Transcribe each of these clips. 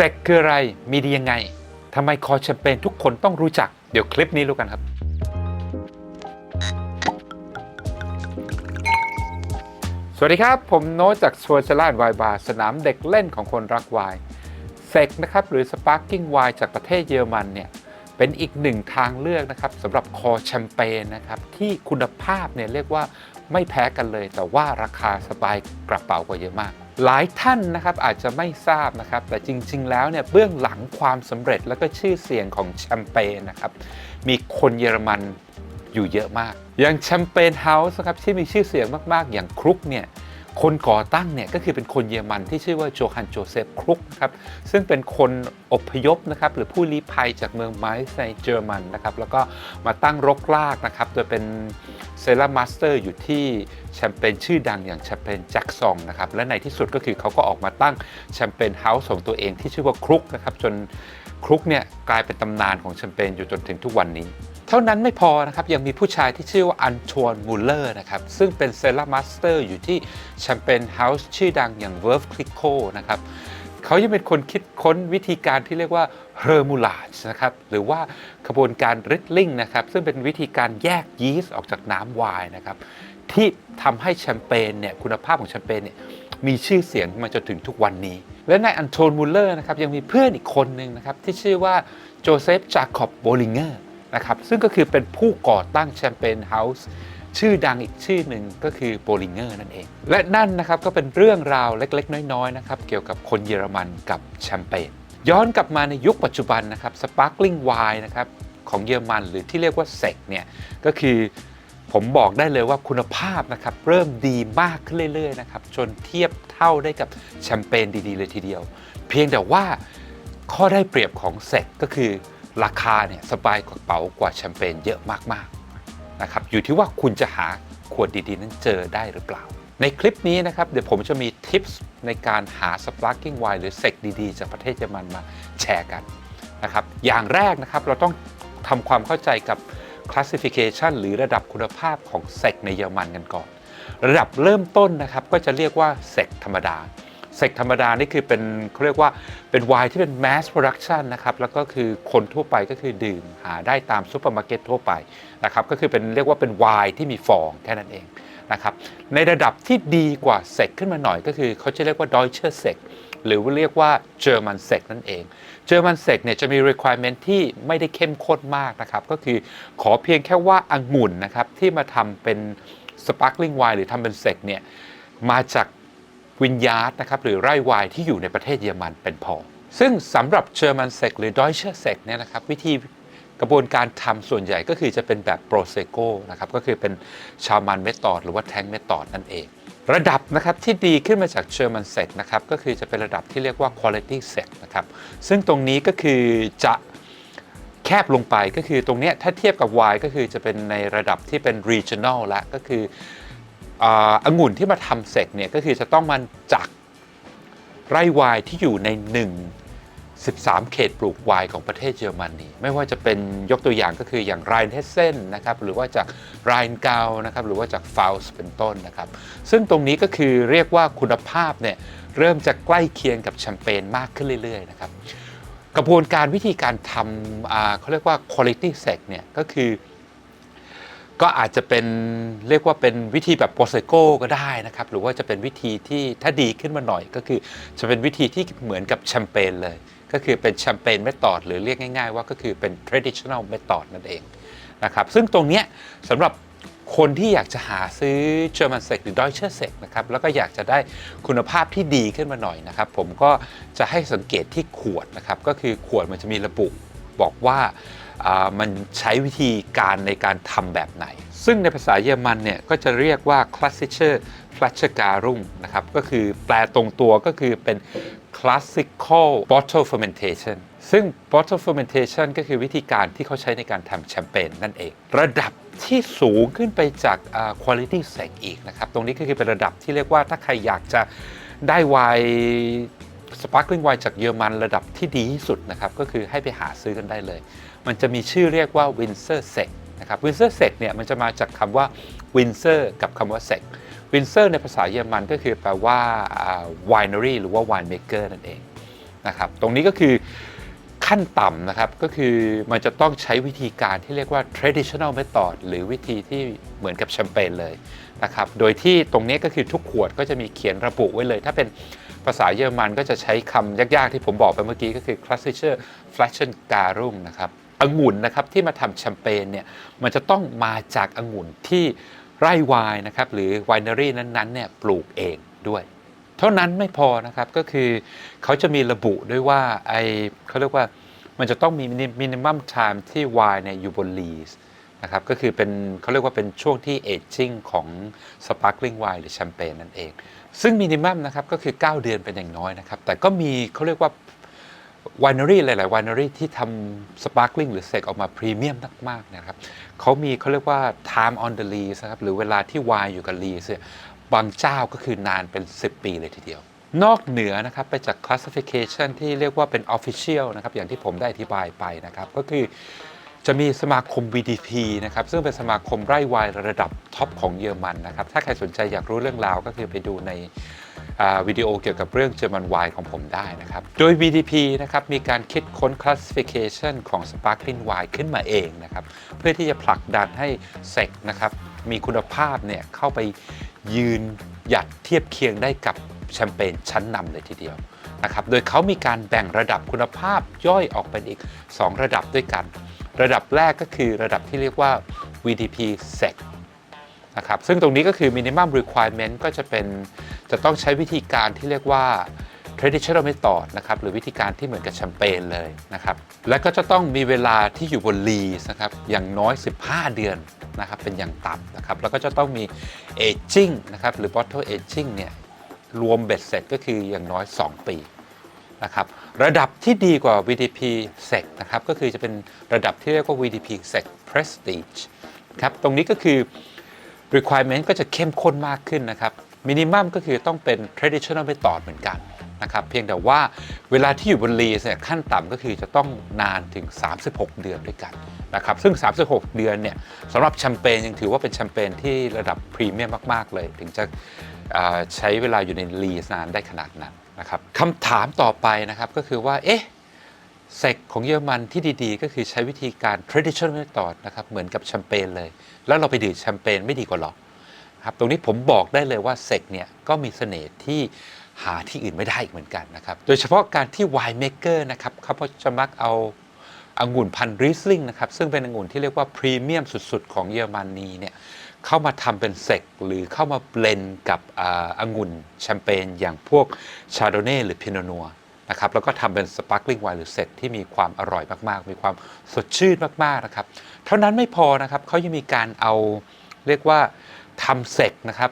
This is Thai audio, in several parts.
เซกคืออะไรมีดียังไงทำไมคอแชมเปญทุกคนต้องรู้จักเดี๋ยวคลิปนี้รู้กันครับ สวัสดีครับ ผมโน้ตจากสวนสลานวายบาร์สนามเด็กเล่นของคนรักไวน์เซกนะครับหรือ Sparking Wine จากประเทศเยอรมันเนี่ยเป็นอีกหนึ่งทางเลือกนะครับสำหรับคอแชมเปญนะครับที่คุณภาพเนี่ยเรียกว่าไม่แพ้กันเลย แต่ว่าราคาสบายกระเป๋ากว่าเยอะมาก หลายท่านนะครับอาจจะไม่ทราบนะครับ แต่จริง ๆ แล้วเนี่ยเบื้องหลังความสำเร็จและก็ชื่อเสียงของแชมเปญนะครับ มีคนเยอรมันอยู่เยอะมาก อย่างแชมเปญเฮาส์นะครับที่มีชื่อเสียงมากๆ อย่างครุกเนี่ย คนก่อตั้งเนี่ยก็คือเป็นคนเยอรมันที่ชื่อว่าโจฮันโจเซฟครุกนะครับซึ่งเป็นคนอพยพนะครับหรือผู้ลี้ภัยจากเมืองไมซ์ในเยอรมันนะครับแล้วก็มาตั้งรกรากนะครับโดยเป็นเซรามาสเตอร์อยู่ที่แชมเปญชื่อดังอย่างแชมเปญแจ็คซองนะครับและในที่สุดก็คือเขาก็ออกมาตั้งแชมเปญเฮาส์ของตัวเองที่ชื่อว่าครุกนะครับจน ครุกเนี่ยกลายเป็นตำนานของแชมเปญอยู่จนถึงทุกวันนี้ เท่านั้นไม่พอนะครับ ยังมีผู้ชายที่ชื่อว่าอันชวนมูลเลอร์นะครับ ซึ่งเป็นเซรามาสเตอร์อยู่ที่แชมเปญเฮาส์ชื่อดังอย่างเวิร์ฟคลิโคนะครับเขายังเป็นคนคิดค้นวิธีการที่เรียกว่าเฮอร์มูลาจนะครับหรือว่าขบวนการริดลิงนะครับ ซึ่งเป็นวิธีการแยกยีสต์ออกจากน้ำไวน์นะครับ ที่ทำให้แชมเปญเนี่ยคุณภาพของแชมเปญเนี่ยมีชื่อเสียงมาจนถึงทุกวันนี้ และนายอันโทนมูลเลอร์นะครับยังมีเพื่อนอีกคนหนึ่งนะครับที่ชื่อว่าโจเซฟจาคอบโบลิงเกอร์นะครับซึ่งก็คือเป็นผู้ก่อตั้งแชมเปญเฮาส์ชื่อดังอีกชื่อหนึ่งก็คือโบลิงเกอร์นั่นเอง และนั่นนะครับก็เป็นเรื่องราวเล็กๆ น้อยๆนะครับเกี่ยวกับคนเยอรมันกับแชมเปญย้อนกลับมาในยุคปัจจุบันนะครับสปาร์คลิงไวน์นะครับของเยอรมันหรือที่เรียกว่าเซกเนี่ยก็คือ ผมบอกได้เลยว่าคุณภาพนะครับเริ่มดีมากขึ้นเรื่อยๆนะครับจนเทียบเท่าได้กับแชมเปญดีๆเลยทีเดียว เพียงแต่ว่าข้อได้เปรียบของเซกก็คือราคาเนี่ยสบายกว่าเป๋ากว่าแชมเปญเยอะมากๆนะครับอยู่ที่ว่าคุณจะหาขวดดีๆ นั้นเจอได้หรือเปล่า ในคลิปนี้นะครับเดี๋ยวผมจะมีทิปส์ในการหา sparkling wine หรือเซกดี ๆ จากประเทศเยอรมันมาแชร์กันนะครับอย่างแรกนะครับเราต้องทำความเข้าใจกับ classification หรือระดับคุณภาพของเซกในเยอรมันกันก่อน ระดับเริ่มต้นนะครับก็จะเรียกว่าเซกธรรมดาเซกธรรมดานี่คือเป็นเขาเรียกว่าเป็นไวน์ที่เป็น mass production นะครับแล้วก็คือคนทั่วไปก็คือดื่มหาได้ตามซูเปอร์มาร์เก็ตทั่วไปนะครับก็คือเป็นเรียกว่าเป็นไวน์ที่มีฟองแค่นั้นเอง นะครับในระดับที่ดีกว่าเซกขึ้นมาหน่อยก็คือเขาจะเรียกว่า Deutscher Sek หรือว่าเรียกว่า German Sek นั่นเอง German Sek เนี่ยจะมี requirement ที่ไม่ได้เข้มข้นมากนะครับ ก็คือขอเพียงแค่ว่าองุ่นนะครับ ที่มาทำเป็น sparkling wine หรือทำเป็นเซกเนี่ยมาจากวินยาร์ดนะครับหรือไร่ไวน์ที่อยู่ในประเทศเยอรมันเป็นพอซึ่งสำหรับเ e อร์มันเซกหรือดอยเชอร์เซกเนี่ยนะครับวิธี กระบวนการทำส่วนใหญ่ก็คือจะเป็นแบบโปรเซโกนะครับก็คือเป็นชาวมันเมธอดหรือว่าแทงเมธอดนั่นเอง ระดับนะครับที่ดีขึ้นมาจากเ e อร์มันเซกนะครับก็คือจะเป็นระดับที่เรียกว่า quality set นะครับซึ่งตรงนี้ก็คือจะแคบลงไปก็คือตรงนี้ถ้าเทียบกับไวน์ก็คือจะเป็นในระดับที่เป็น regional ละก็คือองุ่นที่มาทำเสร็จเนี่ยก็คือจะต้องมันจากไร่ไวน์ที่อยู่ใน 1 13 เขตปลูกไวน์ของประเทศเยอรมนีไม่ว่าจะเป็นยกตัวอย่างก็คืออย่างไรน์เทสเซนนะครับหรือว่าจากไรน์เกานะครับหรือว่าจากฟาวส์เป็นต้นนะครับซึ่งตรงนี้ก็คือเรียกว่าคุณภาพเนี่ยเริ่มจะใกล้เคียงกับแชมเปญมากขึ้นเรื่อยๆนะครับกระบวนการวิธีการทำเขาเรียกว่า quality sec เนี่ยก็คือ ก็อาจจะเป็นเรียกว่าเป็นวิธีแบบโปรเซโกก็ได้นะครับ หรือว่าจะเป็นวิธีที่ถ้าดีขึ้นมาหน่อยก็คือ จะเป็นวิธีที่เหมือนกับแชมเปญเลย ก็คือเป็นแชมเปญเมธอดหรือเรียกง่ายๆ ว่าก็คือเป็น traditional method นั่นเองนะครับซึ่งตรงเนี้ยสำหรับคนที่อยากจะหาซื้อ German Sek หรือ Deutscher Sek นะครับแล้วก็อยากจะได้คุณภาพที่ดีขึ้นมาหน่อยนะครับผมก็จะให้สังเกตที่ขวดนะครับก็คือขวดมันจะมีระบุบอกว่า มันใช้วิธีการในการทำแบบไหน ซึ่งในภาษาเยอรมันเนี่ยก็จะเรียกว่า Klassische f l a s h g a r u m นะครับก็คือแปลตรงตัวก็คือเป็น Classical Bottle Fermentation ซึ่ง Bottle Fermentation ก็คือวิธีการที่เขาใช้ในการทำแชมเปญนั่นเอง ระดับที่สูงขึ้นไปจาก Quality Sec อีกนะครับ ตรงนี้ก็คือเป็นระดับที่เรียกว่าถ้าใครอยากจะได้ไวน์ สปาร์คลิงไวน์จากเยอรมันระดับที่ดีที่สุดนะครับก็คือให้ไปหาซื้อกันได้เลย มันจะมีชื่อเรียกว่า Windsor Sec นะครับ Windsor Sec เนี่ยมันจะมาจากคำว่า Windsor กับคำว่า Sec Windsor ในภาษาเยอรมันก็คือแปลว่า winery หรือว่า winemaker นั่นเองนะครับตรงนี้ก็คือขั้นต่ำนะครับก็คือมันจะต้องใช้วิธีการที่เรียกว่า traditional method หรือวิธีที่เหมือนกับแชมเปญเลย นะครับโดยที่ตรงนี้ก็คือทุกขวดก็จะมีเขียนระบุไว้เลย ถ้าเป็นภาษาเยอรมันก็จะใช้คำยากๆ ที่ผมบอกไปเมื่อกี้ก็คือ klassischer flaschen garum นะครับองุ่นนะครับที่มาทำแชมเปญเนี่ยมันจะต้องมาจากองุ่นที่ไร่ไวน์นะครับหรือไวนารีนั้นๆเนี่ยปลูกเองด้วย เท่านั้นไม่พอนะครับก็คือเขาจะมีระบุด้วยว่าไอเขาเรียกว่ามันจะต้องมีมินิมัมไทม์ที่ไวน์เนี่ยอยู่บนลีส นะครับก็คือเป็นเขาเรียกว่าเป็นช่วงที่เอจจิ้งของสปาร์คลิงไวน์หรือแชมเปญนั่นเอง ซึ่งมินิมัมนะครับก็คือ 9 เดือนเป็นอย่างน้อยนะครับ แต่ก็มีเขาเรียกว่าวายนารีหลายๆวายนารีที่ทำสปาร์คลิงหรือเซกออกมาพรีเมียมมากๆนะครับเขามีเขาเรียกว่า time on the lease นะครับหรือเวลาที่วายอยู่กับ lease เนี่ยบางเจ้าก็คือนานเป็น 10 ปีเลยทีเดียวนอกเหนือนะครับไปจาก classification ที่เรียกว่าเป็น official นะครับอย่างที่ผมได้อธิบายไปนะครับก็คือ จะมีสมาคม VDP นะครับซึ่งเป็นสมาคมไร่วน์ระดับท็อปของเยอรมันนะครับถ้าใครสนใจอยากรู้เรื่องราวก็คือไปดูในวิดีโอเกี่ยวกับเรื่อง German Wine ของผมได้นะครับ โดย VDP นะครับมีการคิดค้น classification ของ Sparkling Wine ขึ้นมาเองนะครับ เพื่อที่จะผลักดันให้เซกนะครับมีคุณภาพเนี่ยเข้าไปยืนหยัดเทียบเคียงได้กับแชมเปญชั้นนำเลยทีเดียวนะครับ โดยเขามีการแบ่งระดับคุณภาพย่อยออกเป็นอีก 2 ระดับด้วยกัน ระดับแรกก็คือระดับที่เรียกว่า VDP Sec นะครับซึ่งตรงนี้ก็คือ minimum requirement ก็จะเป็นจะต้องใช้วิธีการที่เรียกว่า traditional method นะครับหรือวิธีการที่เหมือนกับแชมเปญเลยนะครับและก็จะต้องมีเวลาที่อยู่บนลีสนะครับอย่างน้อย 15 เดือนนะครับเป็นอย่างต่ำนะครับแล้วก็จะต้องมี aging นะครับหรือ bottle aging เนี่ยรวมเบ็ดเสร็จก็คืออย่างน้อย 2 ปี นะครับระดับที่ดีกว่า VDP Sec นะครับก็คือจะเป็นระดับที่เรียกว่า VDP Sec Prestige ครับตรงนี้ก็คือ requirement ก็จะเข้มข้นมากขึ้นนะครับ minimum ก็คือต้องเป็น traditional method เหมือนกันนะครับเพียงแต่ว่าเวลาที่อยู่บนลีสเนี่ยขั้นต่ำก็คือจะต้องนานถึง 36 เดือนด้วยกันนะครับซึ่ง 36 เดือนเนี่ยสำหรับแชมเปญยังถือว่าเป็นแชมเปญที่ระดับพรีเมียมมาก ๆ เลย ถึงจะใช้เวลาอยู่ในลีสนานได้ขนาดนั้น นะครับคำถามต่อไปนะครับก็คือว่าเอ๊ะเซกของเยอรมันที่ดีๆ ก็คือใช้วิธีการ traditional method นะครับเหมือนกับแชมเปญเลย แล้วเราไปดื่มแชมเปญไม่ดีกว่าหรอครับตรงนี้ผมบอกได้เลยว่าเซกเนี่ยก็มีเสน่ห์ที่หาที่อื่นไม่ได้อีกเหมือนกันนะครับ โดยเฉพาะการที่ wine maker นะครับเขาจะมักเอาองุ่นพันธุ์ริสลิงนะครับซึ่งเป็นองุ่นที่เรียกว่าพรีเมียมสุดๆ ของเยอรมนีเนี่ย เข้ามาทำเป็นเซกหรือเข้ามาเบลนกับอาองุ่นแชมเปญอย่างพวกชาโดเน่หรือพิโนนัวนะครับแล้วก็ทำเป็นสปาร์คลิงไวน์หรือเซตที่มีความอร่อยมากๆ มีความสดชื่นมากๆนะครับ เท่านั้นไม่พอนะครับเขายังมีการเอาเรียกว่าทำเซกนะครับ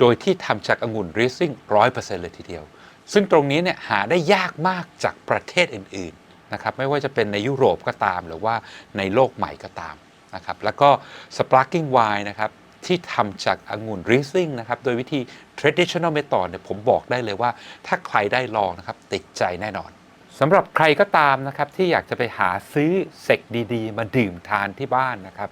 โดยที่ทำจากองุ่นริสซิ่งร้อยเปอร์เซ็นต์เลยทีเดียว ซึ่งตรงนี้เนี่ยหาได้ยากมากจากประเทศอื่นๆนะครับไม่ว่าจะเป็นในยุโรปก็ตามหรือว่าในโลกใหม่ก็ตาม นะครับแล้วก็ sparkling wine นะครับที่ทำจากองุ่น Riesling นะครับโดยวิธี traditional method เนี่ยผมบอกได้เลยว่า ถ้าใครได้ลองนะครับติดใจแน่นอนสำหรับใครก็ตามนะครับที่อยากจะไปหาซื้อเซกดีๆ มาดื่มทานที่บ้านนะครับ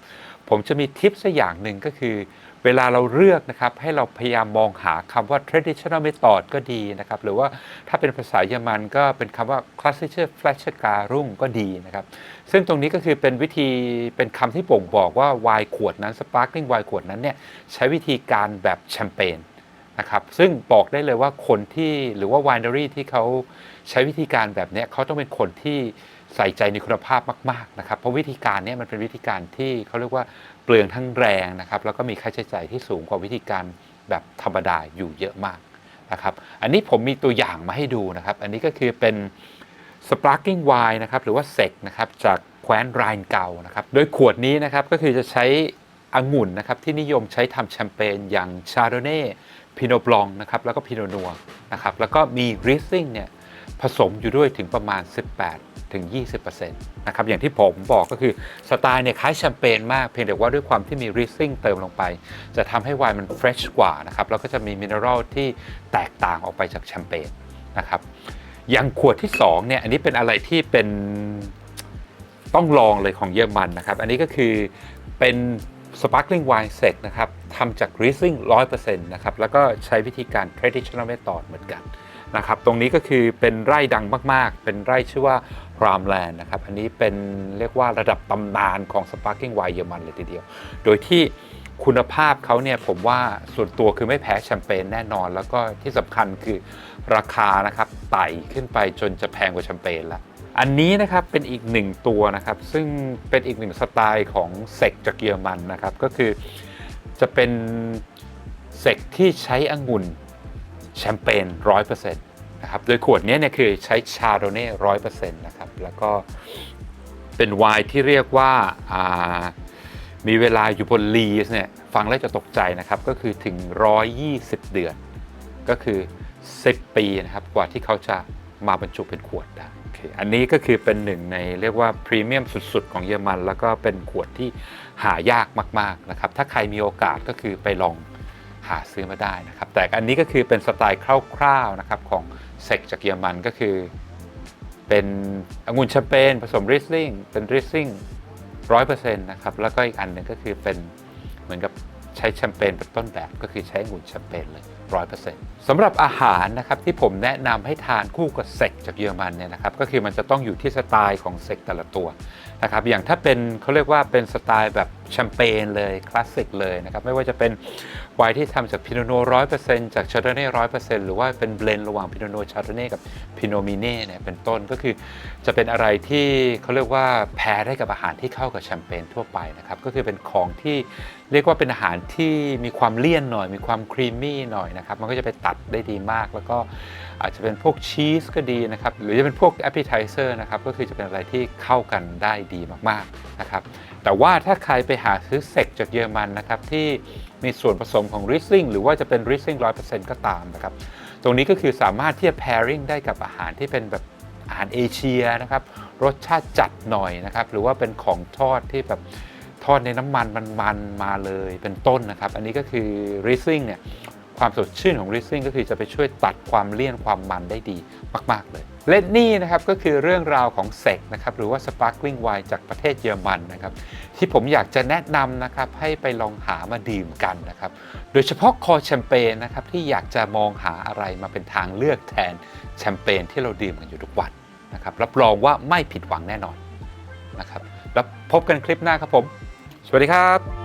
ผมจะมีทิปสักอย่างหนึ่งก็คือ เวลาเราเลือกนะครับให้เราพยายามมองหาคำว่า traditional method ก็ดีนะครับ หรือว่าถ้าเป็นภาษาเยอรมันก็เป็นคำว่า klassische f l a s h g a r u n g ก็ดีนะครับ ซึ่งตรงนี้ก็คือเป็นวิธีเป็นคำที่บ่งบอกว่าไวน์ขวดนั้น sparkling ไวน์ขวดนั้นเนี่ยใช้วิธีการแบบแชมเปญนะครับซึ่งบอกได้เลยว่าคนที่หรือว่า winery ที่เขาใช้วิธีการแบบนี้เขาต้องเป็นคนที่ใส่ใจในคุณภาพมาก ๆ นะครับ เพราะวิธีการนี้มันเป็นวิธีการที่เขาเรียกว่า เปลืองทั้งแรงนะครับ แล้วก็มีค่าใช้จ่ายที่สูงกว่าวิธีการแบบธรรมดาอยู่เยอะมากนะครับ อันนี้ผมมีตัวอย่างมาให้ดูนะครับ อันนี้ก็คือเป็น Sparkling Wine นะครับ หรือว่าเซกนะครับ จากแคว้นไรน์เก่านะครับ โดยขวดนี้นะครับก็คือจะใช้องุ่นนะครับที่นิยมใช้ทำแชมเปญอย่างชาโดเน่พิโนบลองนะครับ แล้วก็พิโนนัวนะครับ แล้วก็มีริสซิ่งเนี่ย ผสมอยู่ด้วยถึงประมาณ 18ถึง20%นะครับอย่างที่ผมบอกก็คือสไตล์เนี่ยคล้ายแชมเปญมากเพียงแต่ว่าด้วยความที่มีริสซิ่งเติมลงไป จะทำให้ไวน์มันเฟรชกว่านะครับแล้วก็จะมีมินเนอรัลที่แตกต่างออกไปจากแชมเปญนะครับอย่างขวดที่2เนี่ยอันนี้เป็นอะไรที่เป็นต้องลองเลยของเยอรมันนะครับ อันนี้ก็คือเป็น sparkling wine sec นะครับทำจาก Riesling 100%นะครับแล้วก็ใช้วิธีการ traditional method เหมือนกัน นะครับตรงนี้ก็คือเป็นไร่ดังมากๆ เป็นไร่ชื่อว่าพรามแลนด์นะครับอันนี้เป็นเรียกว่าระดับตำนานของสปาร์กิ้งไวน์เยอรมันเลยทีเดียว โดยที่คุณภาพเขาเนี่ยผมว่าส่วนตัวคือไม่แพ้แชมเปญแน่นอน แล้วก็ที่สำคัญคือราคานะครับไต่ขึ้นไปจนจะแพงกว่าแชมเปญละอันนี้นะครับเป็นอีกหนึ่งตัวนะครับ ซึ่งเป็นอีกหนึ่งสไตล์ของเซกจากเยอรมันนะครับ ก็คือจะเป็นเซกที่ใช้องุ่น แชมเปญ100%นะครับ โดยขวดนี้เนี่ยคือใช้ชาโดเน่ร้อยเปอร์เซ็นต์นะครับ แล้วก็เป็นไวน์ที่เรียกว่าามีเวลาอยู่บนลีสเนี่ยฟังแล้วจะตกใจนะครับ ก็คือถึง 120 เดือน ก็คือ 10 ปีนะครับกว่าที่เขาจะมาบรรจุเป็นขวดได้อันนี้ก็คือเป็นหนึ่งในเรียกว่าพรีเมียมสุด ๆ ของเยอรมัน แล้วก็เป็นขวดที่หายากมาก ๆ นะครับ ถ้าใครมีโอกาสก็คือไปลอง หาซื้อมาได้นะครับ แต่อันนี้ก็คือเป็นสไตล์คร่าวๆนะครับของเซกจากเยอรมันก็คือ เป็นองุ่นแชมเปญผสมริสลิงเป็นริสลิงร้อยเปอร์เซ็นต์นะครับ แล้วก็อีกอันหนึ่งก็คือเป็นเหมือนกับใช้แชมเปญเป็นต้นแบบก็คือใช้องุ่นแชมเปญเลยร้อยเปอร์เซ็นต์สำหรับอาหารนะครับที่ผมแนะนำให้ทานคู่กับเซกจากเยอรมันเนี่ยนะครับก็คือมันจะต้องอยู่ที่สไตล์ของเซกแต่ละตัวนะครับอย่างถ้าเป็นเขาเรียกว่าเป็นสไตล์แบบแชมเปญเลยคลาสสิกเลยนะครับไม่ว่าจะเป็นไวน์ที่ทำจากพิโนโนร้อยเปอร์เซ็นต์จากชาร์ดเน่ร้อยเปอร์เซ็นต์หรือว่าเป็นเบลนด์ระหว่างพิโนโนชาร์ดเน่กับพิโนมิเน่เนี่ยเป็นต้นก็คือจะเป็นอะไรที่เขาเรียกว่าแพ้ได้กับอาหารที่เข้ากับแชมเปญทั่วไปนะครับก็คือเป็นของที่เรียกว่าเป็นอาหารที่มีความเลี่ยนหน่อย มีความครีมมี่หน่อยนะครับมันก็จะไปตัดได้ดีมาก แล้วก็อาจจะเป็นพวกชีสก็ดีนะครับหรือจะเป็นพวกแอปเปิลไทเซอร์นะครับก็คือจะเป็นอะไรที่เข้ากันได้ดีมากๆนะครับแต่ว่าถ้าใครไปหาซื้อเซกจากเยอรมันนะครับที่มีส่วนผสมของริสซิ่งหรือว่าจะเป็นริสซิ่งร้อยเปอร์เซ็นต์ก็ตามนะครับตรงนี้ก็คือสามารถที่จะ pairing ได้กับอาหารที่เป็นแบบอาหารเอเชียนะครับรสชาติจัดหน่อยนะครับหรือว่าเป็นของทอดที่แบบทอดในน้ำมันมันๆมาเลยเป็นต้นนะครับ อันนี้ก็คือริซซิ่งเนี่ย ความสดชื่นของริซซิ่งก็คือจะไปช่วยตัดความเลี่ยนความมันได้ดีมาก ๆ เลยและนี่นะครับก็คือเรื่องราวของเซกนะครับหรือว่า Sparkling Wine จากประเทศเยอรมันนะครับที่ผมอยากจะแนะนำนะครับให้ไปลองหามาดื่มกันนะครับโดยเฉพาะคอแชมเปญนะครับที่อยากจะมองหาอะไรมาเป็นทางเลือกแทนแชมเปญที่เราดื่มกันอยู่ทุกวันนะครับรับรองว่าไม่ผิดหวังแน่นอนนะครับแล้วพบกันคลิปหน้าครับผม สวัสดีครับ